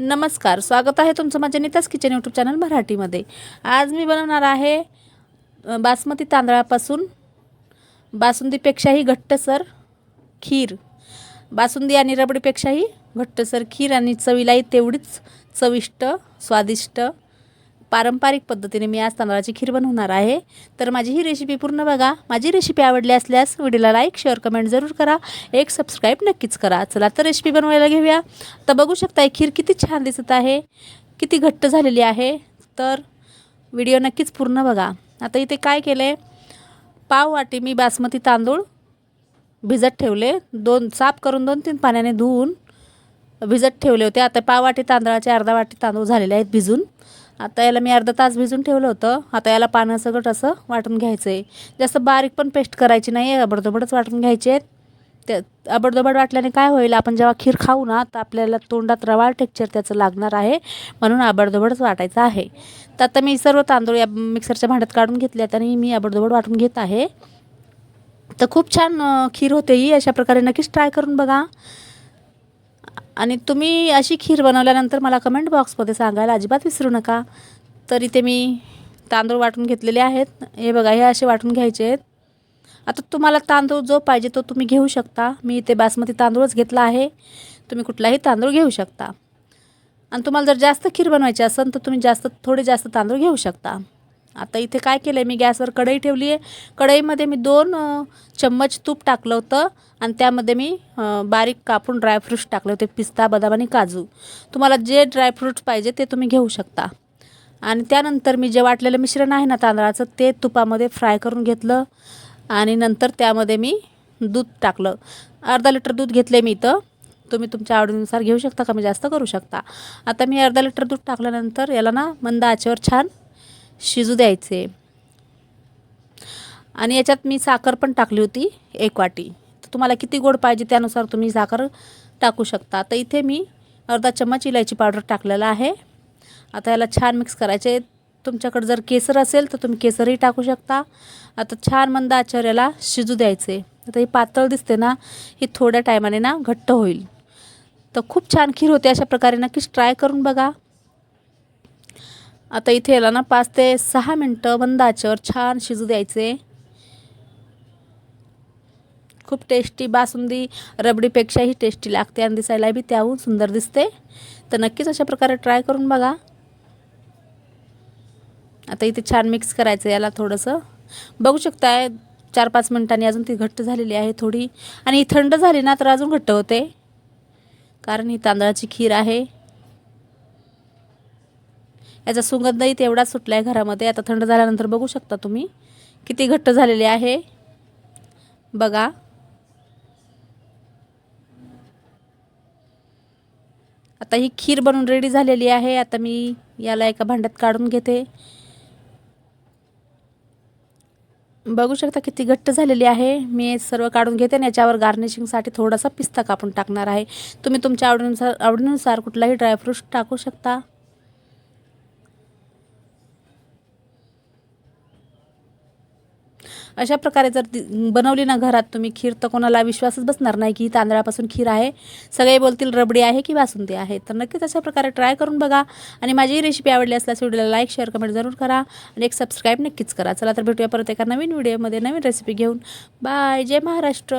नमस्कार स्वागत आहे तुमचं माझ्या नितास किचन यूट्यूब चॅनल मराठीमध्ये. आज मी बनवणार आहे बासमती तांदळापासून बासुंदीपेक्षाही घट्टसर खीर. बासुंदी आणि रबडीपेक्षाही घट्टसर खीर आणि चवीलाही तेवढीच चविष्ट स्वादिष्ट पारंपरिक पद्धतीने मी आज तांदळाची खीर बनवणार आहे. तर माझी ही रेसिपी पूर्ण बघा. माझी रेसिपी आवडली असल्यास व्हिडिओला लाईक शेअर कमेंट जरूर करा. एक सबस्क्राईब नक्कीच करा. चला तर रेसिपी बनवायला घेऊया. तर बघू शकता खीर किती छान दिसत आहे. किती घट्ट झालेली आहे. तर व्हिडिओ नक्कीच पूर्ण बघा. आता इथे काय केलं आहे पाव वाटी मी बासमती तांदूळ भिजत ठेवले. दोन साफ करून दोन तीन पाण्याने धुवून भिजत ठेवले होते. आता पाव वाटी तांदळाचे अर्धा वाटी तांदूळ झालेले आहेत भिजून. आता याला मी अर्धा तास भिजून ठेवलं होतं. आता याला पानं सगळं असं वाटून घ्यायचं आहे जास्त बारीक पण पेस्ट करायची नाही आहे अबडधोबडच वाटून घ्यायचे आहेत ते अबडधोबड वाटल्याने काय होईल आपण जेव्हा खीर खाऊ ना तर आपल्याला तोंडात रवाळ टेक्चर त्याचं लागणार आहे म्हणून आबडधोबडच वाटायचं आहे. तर आता मी सर्व तांदूळ या मिक्सरच्या भांड्यात काढून घेतले आहेत आणि मी अबडदोबड वाटून घेत आहे. तर खूप छान खीर होते ही अशा प्रकारे नक्कीच ट्राय करून बघा. आणि तुम्ही अशी खीर बनवल्यानंतर मला कमेंट बॉक्समध्ये सांगायला अजिबात विसरू नका. तर इथे मी तांदूळ वाटून घेतलेले आहेत. हे बघा हे असे वाटून घ्यायचे आहेत. आता तुम्हाला तांदूळ जो पाहिजे तो तुम्ही घेऊ शकता. मी इथे बासमती तांदूळच घेतला आहे. तुम्ही कुठलाही तांदूळ घेऊ शकता. आणि तुम्हाला जर जास्त खीर बनवायची असेल तर तुम्ही जास्त थोडे जास्त तांदूळ घेऊ शकता. आता इथे काय केलं आहे मी गॅसवर कढई ठेवली आहे. कढईमध्ये मी दोन चम्मच तूप टाकलं होतं आणि त्यामध्ये मी बारीक कापून ड्रायफ्रूट्स टाकले होते पिस्ता बदाम आणि काजू. तुम्हाला जे ड्रायफ्रूट्स पाहिजे ते तुम्ही घेऊ शकता. आणि त्यानंतर मी जे वाटलेलं मिश्रण आहे ना तांदळाचं ते तुपामध्ये फ्राय करून घेतलं. आणि नंतर त्यामध्ये मी दूध टाकलं. अर्धा लिटर दूध घेतले मी इथं. तुम्ही तुमच्या आवडीनुसार घेऊ शकता कमी जास्त करू शकता. आता मी अर्धा लिटर दूध टाकल्यानंतर याला ना मंद आचेवर छान शिजू द्यायचे. आणि याच्यात मी साखर पण टाकली होती एक वाटी. तर तुम्हाला किती गोड पाहिजे त्यानुसार तुम्ही साखर टाकू शकता. तर इथे मी अर्धा चम्मच इलायची पावडर टाकलेला आहे. आता याला छान मिक्स करायचे. तुमच्याकडे जर केसर असेल तर तुम्ही केसरही टाकू शकता. आता छान मंद आचार्याला शिजू द्यायचे. आता ही पातळ दिसते ना ही थोड्या टायमाने ना घट्ट होईल. तर खूप छान खीर होते अशा प्रकारे. नक्कीच ट्राय करून बघा. आता इथे याला ना पाच ते सहा मिनटं मंद आचेवर छान शिजू द्यायचे. खूप टेस्टी बासुंदी रबडीपेक्षाही टेस्टी लागते आणि दिसायला बी त्याहून सुंदर दिसते. तर नक्कीच अशा प्रकारे ट्राय करून बघा. आता इथे छान मिक्स करायचं याला थोडंसं. बघू शकताय चार पाच मिनिटांनी अजून ती घट्ट झालेली आहे थोडी. आणि ही थंड झाली ना तर अजून घट्ट होते. कारण ही तांदळाची खीर आहे. याचा सुगंधही तेवढाच सुटला आहे घरामध्ये. आता थंड झाल्यानंतर बघू शकता तुम्ही. किती घट्ट झालेले आहे. बघा. आता ही खीर बनवून रेडी झालेली आहे. आता मी याला एका भांड्यात काढून घेते. बघू शकता किती घट्ट झालेली आहे. मी सर्व काढून घेते आणि याच्यावर गार्निशिंगसाठी थोडासा पिस्ता कापून टाकणार आहे. तुम्ही तुमच्या आवडीनुसार आवडीनुसार कुठलाही ड्रायफ्रूट टाकू शकता. अशा प्रकारे जर बनवली ना घरात तुम्ही खीर तर कोणाला विश्वासच बसणार नाही की ही तांदळापासून खीर आहे. सगळे बोलतील रबडी आहे की बासुंदी आहे. तर नक्कीच अशा प्रकारे ट्राय करून बघा. आणि माझी रेसिपी आवडली असल्यास व्हिडिओला लाईक शेअर कमेंट जरूर करा. आणि एक सबस्क्राईब नक्कीच करा. चला तर भेटूया परत एका नवीन व्हिडिओमध्ये नवीन रेसिपी घेऊन. बाय जय महाराष्ट्र.